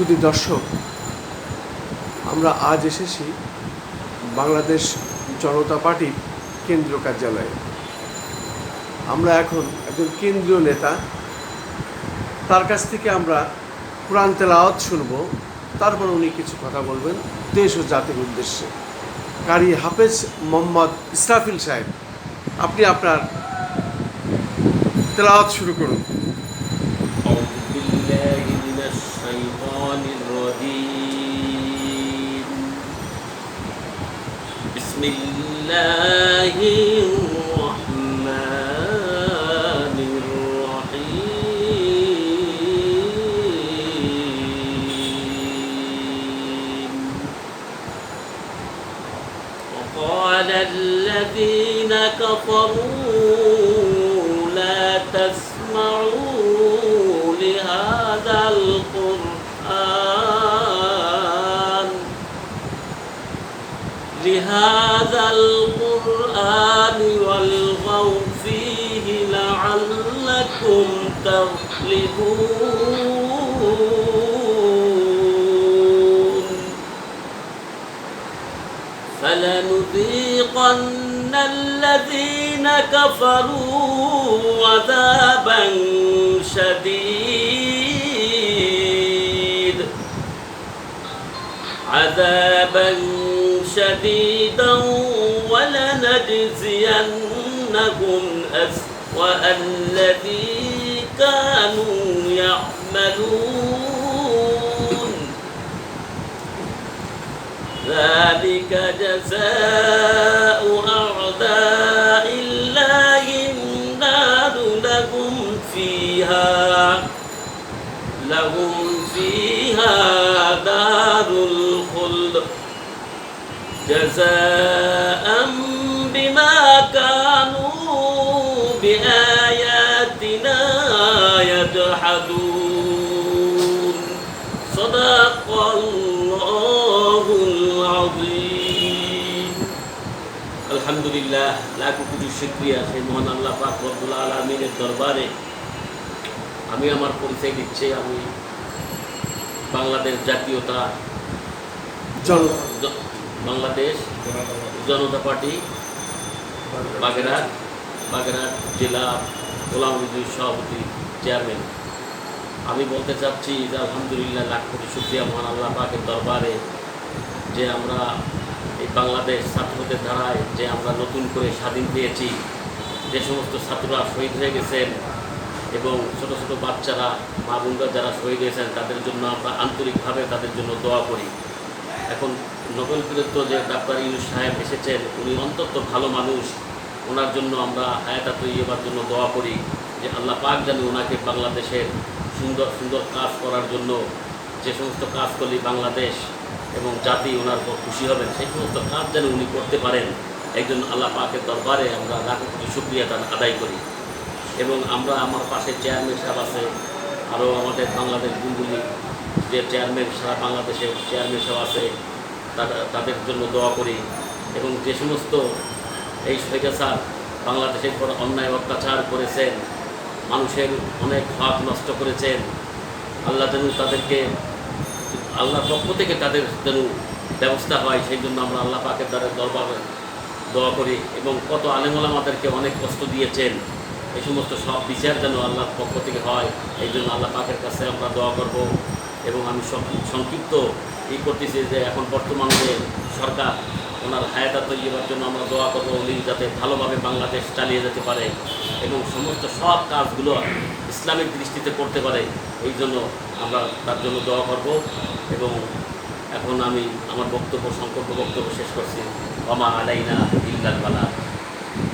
শুধু দর্শক, আমরা আজ এসেছি বাংলাদেশ জনতা পার্টির কেন্দ্রীয় কার্যালয়ে। আমরা এখন একজন কেন্দ্রীয় নেতা, তার কাছ থেকে আমরা কোরআন তেলাওয়াত শুনব, তারপর উনি কিছু কথা বলবেন দেশ ও জাতির উদ্দেশ্যে। কারি হাফেজ মোহাম্মদ ইসরাফিল সাহেব, আপনি আপনার তেলাওয়াত শুরু করুন। بسم الله الرحمن الرحيم. وقال الذين كفروا لا تسمعوا لهذا القرآن والغوا فيه لعلكم تغلبون فلنذيقن الذين كفروا عذابا شديد. عذابا شديدا ولنجزينهم أسوأ الذي كانوا يعملون. ذلك جزاء أعداء الله النار لهم فيها لهم فيها دار الخلد. جزاء بما كانوا بآياتنا يجحدون صدق الله العظيم الحمد لله লাখো কোটি শুক্রিয়া সেই মহান আল্লাহ পাক রব্বুল আলমিনের দরবারে আমি আমার পরিচয় দিচ্ছি আমি বাংলাদেশ জাতীয়তা জনতা জ- বাংলাদেশ জনতা পার্টি, বাগেরহাট বাগেরহাট জেলা গোলাম বিজয়ী সভাপতি চেয়ারম্যান। আমি বলতে চাচ্ছি যে আলহামদুলিল্লাহ লাখ কোটি শুক্রিয়া মহান আল্লাহ পাকের দরবারে যে আমরা এই বাংলাদেশ ছাত্রদের ধারায় যে আমরা নতুন করে স্বাধীন পেয়েছি, যে সমস্ত ছাত্ররা শহীদ হয়ে গেছেন এবং ছোট ছোট বাচ্চারা মা বোনরা যারা শহীদ হয়েছেন, তাদের জন্য আমরা আন্তরিকভাবে তাদের জন্য দোয়া করি। এখন নোবেল বিরুদ্ধ যে ডাক্তার ইউনুস সাহেব এসেছেন, উনি অন্তত ভালো মানুষ। ওনার জন্য আমরা হায়াতা তৈরিবার জন্য দোয়া করি যে আল্লাহ পাক জানি ওনাকে বাংলাদেশের সুন্দর সুন্দর কাজ করার জন্য যে সমস্ত কাজ করলে বাংলাদেশ এবং জাতি ওনার উপর খুশি হবেন সেই সমস্ত কাজ যেন উনি করতে পারেন। একজন আল্লাহ পাকের দরবারে আমরা লাখো কোটি শুক্রিয়া তার আদায় করি। এবং আমরা আমার পাশে চেয়ারম্যান সাহেব আছে, আরও আমাদের বাংলাদেশ গুঙ্গুলি যে চেয়ারম্যান সারা বাংলাদেশের চেয়ারম্যান সাহেব আছে তাদের জন্য দোয়া করি। এবং যে সমস্ত এই স্বৈরাচার বাংলাদেশের পর অন্যায় অত্যাচার করেছেন, মানুষের অনেক হক নষ্ট করেছেন, আল্লাহ যেন তাদেরকে, আল্লাহর পক্ষ থেকে তাদের যেন ব্যবস্থা হয়, সেই জন্য আমরা আল্লাহ পাকের দ্বারা দরবার দোয়া করি। এবং কত আলেমুল আমাদেরকে অনেক কষ্ট দিয়েছেন, এই সমস্ত সব বিচার যেন আল্লাহর পক্ষ থেকে হয়, এই জন্য আল্লাহ পাকের কাছে আমরা দোয়া করব। এবং আমি সংক্ষিপ্ত ই করতেছি যে এখন বর্তমান যে সরকার ওনার হায়াতা তৈরিবার জন্য আমরা দোয়া করব উনি যাতে ভালোভাবে বাংলাদেশ চালিয়ে যেতে পারে এবং সমস্ত সব কাজগুলো ইসলামিক দৃষ্টিতে করতে পারে, এই জন্য আমরা তার জন্য দোয়া করব এবং এখন আমি আমার বক্তব্য সংকল্প বক্তব্য শেষ করছি। অমা আলাইনা ইল্লাল বালা।